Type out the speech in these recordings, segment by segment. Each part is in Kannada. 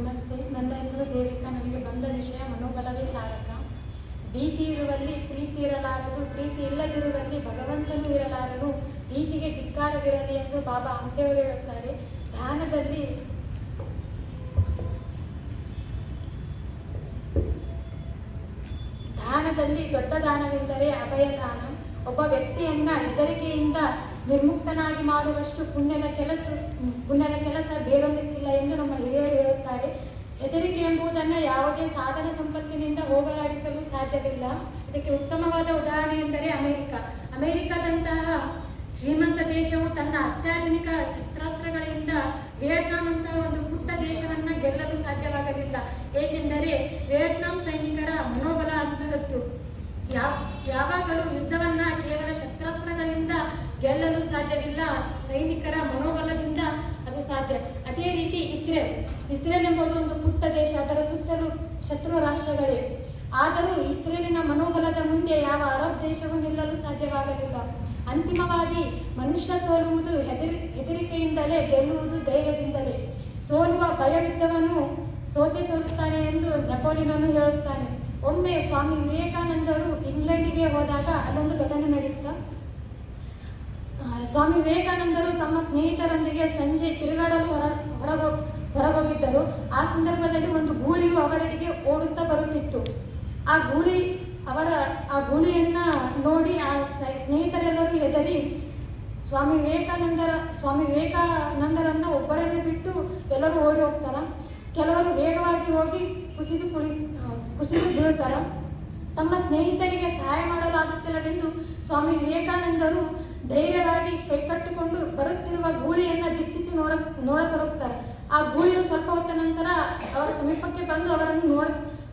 ನಮಸ್ತೆ. ನನ್ನ ಹೆಸರು ದೇವಿಕಾ. ನನಗೆ ಬಂದ ವಿಷಯ ಮನೋಬಲವೇ ಕಾರಣ. ಭೀತಿ ಇರುವಲ್ಲಿ ಪ್ರೀತಿ ಇರಲಾರದು, ಪ್ರೀತಿ ಇಲ್ಲದಿರುವಲ್ಲಿ ಭಗವಂತನು ಇರಲಾರನು ಭೀತಿಗೆ ಧಿಕ್ಕಾರವಿರಲಿ ಎಂದು ಬಾಬಾ ಅಂತೆಯವರು ಹೇಳುತ್ತಾರೆ. ಧ್ಯಾನದಲ್ಲಿ ದಾನದಲ್ಲಿ ದೊಡ್ಡ ದಾನವೆಂದರೆ ಅಭಯದಾನ. ಒಬ್ಬ ವ್ಯಕ್ತಿಯನ್ನ ಹೆದರಿಕೆಯಿಂದ ನಿರ್ಮುಕ್ತನಾಗಿ ಮಾಡುವಷ್ಟು ಪುಣ್ಯದ ಕೆಲಸ ಪುಣ್ಯದ ಕೆಲಸ ಬೇರೊಂದಕ್ಕಿಲ್ಲ ಎಂದು ನಮ್ಮ ಹಿರಿಯರು ಹೇಳುತ್ತಾರೆ. ಹೆದರಿಕೆ ಎಂಬುದನ್ನು ಯಾವುದೇ ಸಾಧನ ಸಂಪತ್ತಿನಿಂದ ಹೋಗಲಾಡಿಸಲು ಸಾಧ್ಯವಿಲ್ಲ. ಇದಕ್ಕೆ ಉತ್ತಮವಾದ ಉದಾಹರಣೆ ಎಂದರೆ ಅಮೆರಿಕ. ಅಮೆರಿಕದಂತಹ ಶ್ರೀಮಂತ ದೇಶವು ತನ್ನ ಅತ್ಯಾಧುನಿಕ ಶಸ್ತ್ರಾಸ್ತ್ರಗಳಿಂದ ವಿಯೆಟ್ನಾಂ ಅಂತಹ ಒಂದು ಪುಟ್ಟ ದೇಶವನ್ನು ಗೆಲ್ಲಲು ಸಾಧ್ಯವಾಗಲಿಲ್ಲ. ಏಕೆಂದರೆ ವಿಯೆಟ್ನಾಂ ಸೈನಿಕರ ಮನೋಬಲ ಅಂತಹದ್ದು. ಯಾವ ಯಾವಾಗಲೂ ಗೆಲ್ಲಲು ಸಾಧ್ಯವಿಲ್ಲ. ಸೈನಿಕರ ಮನೋಬಲದಿಂದ ಅದು ಸಾಧ್ಯ. ಅದೇ ರೀತಿ ಇಸ್ರೇಲ್. ಇಸ್ರೇಲ್ ಎಂಬುದು ಒಂದು ಪುಟ್ಟ ದೇಶ, ಅದರ ಸುತ್ತಲೂ ಶತ್ರು ರಾಷ್ಟ್ರಗಳಿವೆ ಆದರೂ ಇಸ್ರೇಲಿನ ಮನೋಬಲದ ಮುಂದೆ ಯಾವ ಅರಬ್ ದೇಶವೂ ನಿಲ್ಲಲು ಸಾಧ್ಯವಾಗಲಿಲ್ಲ. ಅಂತಿಮವಾಗಿ ಮನುಷ್ಯ ಸೋಲುವುದು ಹೆದರಿ, ಹೆದರಿಕೆಯಿಂದಲೇ ಗೆಲ್ಲುವುದು ಧೈರ್ಯದಿಂದಲೇ. ಸೋಲುವ ಭಯವಿದ್ದವನು ಸೋತೆ ಸೋಲುತ್ತಾನೆ ಎಂದು ನೆಪೋಲಿಯನನು ಹೇಳುತ್ತಾನೆ. ಒಮ್ಮೆ ಸ್ವಾಮಿ ವಿವೇಕಾನಂದರು ಇಂಗ್ಲೆಂಡಿಗೆ ಹೋದಾಗ ಅಲ್ಲೊಂದು ಘಟನೆ ನಡೆಯುತ್ತಾ? ಸ್ವಾಮಿ ವಿವೇಕಾನಂದರು ತಮ್ಮ ಸ್ನೇಹಿತರೊಂದಿಗೆ ಸಂಜೆ ತಿರುಗಾಡಲು ಹೊರ ಹೊರಗೋ ಹೊರಹೋಗಿದ್ದರು. ಆ ಸಂದರ್ಭದಲ್ಲಿ ಒಂದು ಗೂಳಿಯು ಅವರೆಡೆಗೆ ಓಡುತ್ತಾ ಬರುತ್ತಿತ್ತು. ಆ ಗೂಳಿ ಅವರ, ಆ ಗೂಳಿಯನ್ನ ನೋಡಿ ಆ ಸ್ನೇಹಿತರೆಲ್ಲರೂ ಹೆದರಿ ಸ್ವಾಮಿ ವಿವೇಕಾನಂದರ, ಸ್ವಾಮಿ ವಿವೇಕಾನಂದರನ್ನ ಒಬ್ಬರನ್ನೇ ಬಿಟ್ಟು ಎಲ್ಲರೂ ಓಡಿ ಹೋಗ್ತಾರ. ಕೆಲವರು ವೇಗವಾಗಿ ಹೋಗಿ ಕುಸಿದು ಕುಳಿ ಕುಸಿದು ಬೀಳ್ತಾರ. ತಮ್ಮ ಸ್ನೇಹಿತರಿಗೆ ಸಹಾಯ ಮಾಡಲಾಗುತ್ತಿಲ್ಲವೆಂದು ಸ್ವಾಮಿ ವಿವೇಕಾನಂದರು ಧೈರ್ಯವಾಗಿ ಕೈಕಟ್ಟಿಕೊಂಡು ಬರುತ್ತಿರುವ ಗೂಳಿಯನ್ನ ದಿಟ್ಟಿಸಿ ನೋಡ, ನೋಡತೊಡಗುತ್ತಾರೆ. ಆ ಗೂಳಿಯು ಸ್ವಲ್ಪ ಹೊತ್ತ ನಂತರ ಅವರ ಸಮೀಪಕ್ಕೆ ಬಂದು ಅವರನ್ನು ನೋಡ,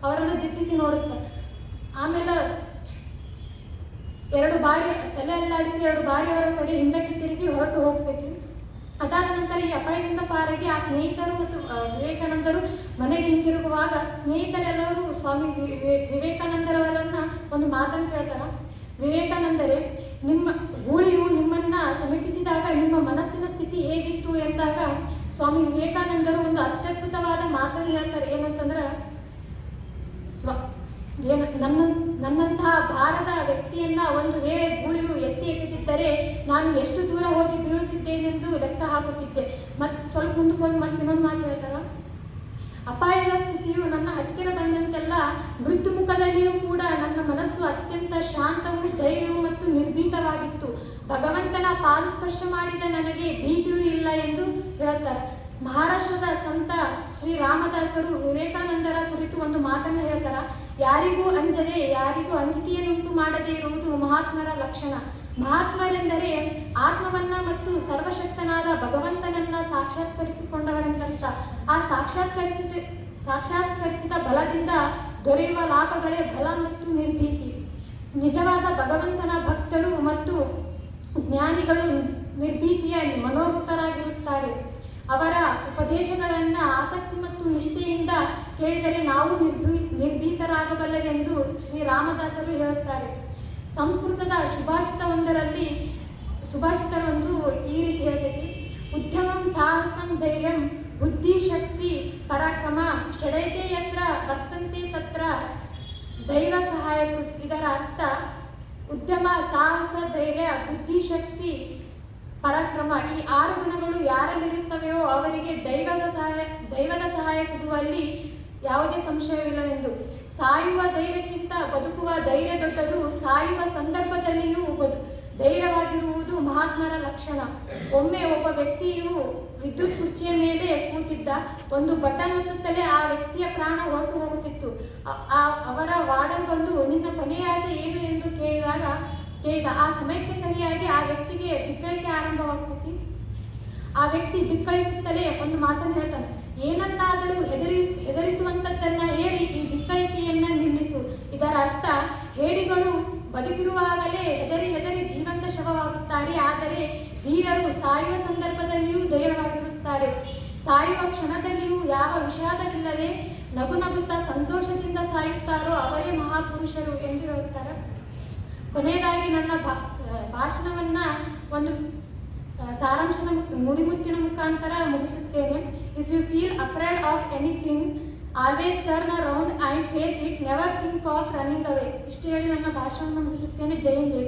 ಅವರನ್ನು ದಿಟ್ಟಿಸಿ ನೋಡುತ್ತಾರೆ ಆಮೇಲೆ ಎರಡು ಬಾರಿ ತಲೆ ಅಲ್ಲಾಡಿಸಿ ಎರಡು ಬಾರಿ ಅವರ ಕಡೆ ಹಿಂದಕ್ಕೆ ತಿರುಗಿ ಹೊರಟು ಹೋಗ್ತೈತಿ. ಅದಾದ ನಂತರ ಈ ಅಪಾಯದಿಂದ ಪಾರಾಗಿ ಆ ಸ್ನೇಹಿತರು ಮತ್ತು ವಿವೇಕಾನಂದರು ಮನೆಗೆ ಹಿಂತಿರುಗುವಾಗ ಸ್ನೇಹಿತರೆಲ್ಲರೂ ಸ್ವಾಮಿ ವಿವೇಕಾನಂದರವರನ್ನ ಒಂದು ಮಾತನ್ನು ಕೇಳ್ತಾರ. ವಿವೇಕಾನಂದರೇ ನಿಮ್ಮ ಗೂಳಿಯು ನಿಮ್ಮನ್ನ ಸಮೀಪಿಸಿದಾಗ ನಿಮ್ಮ ಮನಸ್ಸಿನ ಸ್ಥಿತಿ ಹೇಗಿತ್ತು ಎಂದಾಗ ಸ್ವಾಮಿ ವಿವೇಕಾನಂದರು ಒಂದು ಅತ್ಯದ್ಭುತವಾದ ಮಾತನ್ನು ಹೇಳ್ತಾರೆ. ಏನಂತಂದ್ರ, ಸ್ವ, ಏನ, ನನ್ನ, ನನ್ನಂತಹ ಭಾರದ ವ್ಯಕ್ತಿಯನ್ನ ಒಂದು ವೇಳೆ ಗೂಳಿಯು ಎತ್ತಿ ಎಸೆದಿದ್ದರೆ ನಾನು ಎಷ್ಟು ದೂರ ಹೋಗಿ ಬೀಳುತ್ತಿದ್ದೇನೆಂದು ಲೆಕ್ಕ ಹಾಕುತ್ತಿದ್ದೆ. ಮತ್ತೆ ಸ್ವಲ್ಪ ಮುಂದಕ್ಕೆ ಹೋಗಿ ಮತ್ತೆ ಇನ್ನೊಂದು ಮೃತ್ಯು ಮುಖದಲ್ಲಿಯೂ ಕೂಡ ನನ್ನ ಮನಸ್ಸು ಅತ್ಯಂತ ಶಾಂತವೂ ಧೈರ್ಯವೂ ಮತ್ತು ನಿರ್ಭೀತವಾಗಿತ್ತು. ಭಗವಂತನ ಪಾದಸ್ಪರ್ಶ ಮಾಡಿದ ನನಗೆ ಭೀತಿಯೂ ಇಲ್ಲ ಎಂದು ಹೇಳುತ್ತಾರೆ. ಮಹಾರಾಷ್ಟ್ರದ ಸಂತ ಶ್ರೀ ರಾಮದಾಸರು ವಿವೇಕಾನಂದರ ಕುರಿತು ಒಂದು ಮಾತನ್ನು ಹೇಳ್ತಾರ. ಯಾರಿಗೂ ಅಂಜದೆ, ಯಾರಿಗೂ ಅಂಜಿಕೆಯನ್ನುಂಟು ಮಾಡದೇ ಇರುವುದು ಮಹಾತ್ಮರ ಲಕ್ಷಣ. ಮಹಾತ್ಮರೆಂದರೆ ಆತ್ಮವನ್ನ ಮತ್ತು ಸರ್ವಶಕ್ತನಾದ ಭಗವಂತನನ್ನ ಸಾಕ್ಷಾತ್ಕರಿಸಿಕೊಂಡವರೆಂದಂತ ಆ ಸಾಕ್ಷಾತ್ಕರಿಸಿದ ಸಾಕ್ಷಾತ್ಕರಿಸಿದ ಬಲದಿಂದ ದೊರೆಯುವ ಲಾಭಗಳೇ ಬಲ ಮತ್ತು ನಿರ್ಭೀತಿ. ನಿಜವಾದ ಭಗವಂತನ ಭಕ್ತರು ಮತ್ತು ಜ್ಞಾನಿಗಳು ನಿರ್ಭೀತಿಯ ಮನೋಮುಕ್ತರಾಗಿರುತ್ತಾರೆ ಅವರ ಉಪದೇಶಗಳನ್ನು ಆಸಕ್ತಿ ಮತ್ತು ನಿಷ್ಠೆಯಿಂದ ಕೇಳಿದರೆ ನಾವು ನಿರ್ಭೀ, ನಿರ್ಭೀತರಾಗಬಲ್ಲವೆಂದು ಶ್ರೀ ರಾಮದಾಸರು ಹೇಳುತ್ತಾರೆ. ಸಂಸ್ಕೃತದ ಸುಭಾಷಿತವೊಂದರಲ್ಲಿ ಸುಭಾಷಿತರೊಂದು ಈ ರೀತಿ ಹೇಳ್ತೈತಿ ಉದ್ಯಮಂ ಸಾಹಸಂ ಧೈರ್ಯಂ ಬುದ್ಧಿಶಕ್ತಿ ಪರಾಕ್ರಮ ಷಡೈತೆ ಯತ್ರ, ವರ್ತಂತೆ ತತ್ರ, ದೈವ ಸಹಾಯ ಇದರ ಅರ್ಥ ಉದ್ಯಮ, ಸಾಹಸ, ಧೈರ್ಯ ಬುದ್ಧಿಶಕ್ತಿ ಪರಾಕ್ರಮ. ಈ ಆರು ಗುಣಗಳು ಯಾರಲ್ಲಿರುತ್ತವೆಯೋ ಅವರಿಗೆ ದೈವದ ಸಹಾಯ ದೈವದ ಸಹಾಯ ಸಿಗುವಲ್ಲಿ ಯಾವುದೇ ಸಂಶಯವಿಲ್ಲವೆಂದು. ಸಾಯುವ ಧೈರ್ಯಕ್ಕಿಂತ ಬದುಕುವ ಧೈರ್ಯ ದೊಡ್ಡದು, ಸಾಯುವ ಸಂದರ್ಭದಲ್ಲಿಯೂ ಬದು ಧೈರ್ಯವಾಗಿರುವುದು ಮಹಾತ್ಮರ ಲಕ್ಷಣ. ಒಮ್ಮೆ ಒಬ್ಬ ವ್ಯಕ್ತಿಯು ವಿದ್ಯುತ್ ಒಂದು ಬಟನ್ ಒತ್ತುತ್ತಲೇ ಆ ವ್ಯಕ್ತಿಯ ಪ್ರಾಣ ಹೊರಟು ಹೋಗುತ್ತಿತ್ತು. ಆ- ಅವರ ವಾರ್ಡನ್ ಬಂದು, ನಿನ್ನ ಕೊನೆಯ ಆಸೆ ಏನು ಎಂದು ಕೇಳಿದಾಗ, ಕೇಳಿದ ಆ ಸಮಯಕ್ಕೆ ಸರಿಯಾಗಿ ಆ ವ್ಯಕ್ತಿಗೆ ಬಿಕ್ಕಳಿಕೆ ಆರಂಭವಾಗುತ್ತಿತ್ತು. ಆ ವ್ಯಕ್ತಿ ಬಿಕ್ಕಳಿಸುತ್ತಲೇ ಒಂದು ಮಾತನ್ನು ಹೇಳ್ತಾನೆ, ಏನನ್ನಾದರೂ ಹೆದರಿ, ಹೆದರಿಸುವಂತದ್ದನ್ನ ಹೇಳಿ ಈ ಬಿಕ್ಕಳಿಕೆಯನ್ನ ನಿಲ್ಲಿಸು. ಇದರ ಅರ್ಥ, ಹೇಡಿಗಳು ಬದುಕಿರುವಾಗಲೇ ಹೆದರಿ ಹೆದರಿ ಜೀವಂತ ಶವವಾಗುತ್ತಾರೆ. ಆದರೆ, ವೀರರು ಸಾಯುವ ಸಂದರ್ಭದಲ್ಲಿಯೂ ಧೈರ್ಯವಾಗಿರುತ್ತಾರೆ ಸಾಯುವ ಕ್ಷಣದಲ್ಲಿಯೂ ಯಾವ ವಿಷಾದವಿಲ್ಲದೆ ನಗು ನಗುತ್ತಾ ಸಂತೋಷದಿಂದ ಸಾಯುತ್ತಾರೋ ಅವರೇ ಮಹಾಪುರುಷರು ಎಂದು ಕೊನೆಯದಾಗಿ ನನ್ನ ಭಾಷಣವನ್ನ ಒಂದು ಸಾರಾಂಶದ ನುಡಿಮುತ್ತಿನ ಮುಖಾಂತರ ಮುಗಿಸುತ್ತೇನೆ. If you feel afraid of anything always turn around and face it never think of running away ಇಷ್ಟು ಹೇಳಿ ನನ್ನ ಭಾಷಣವನ್ನು ಮುಗಿಸುತ್ತೇನೆ. ಜೈ ಜೈ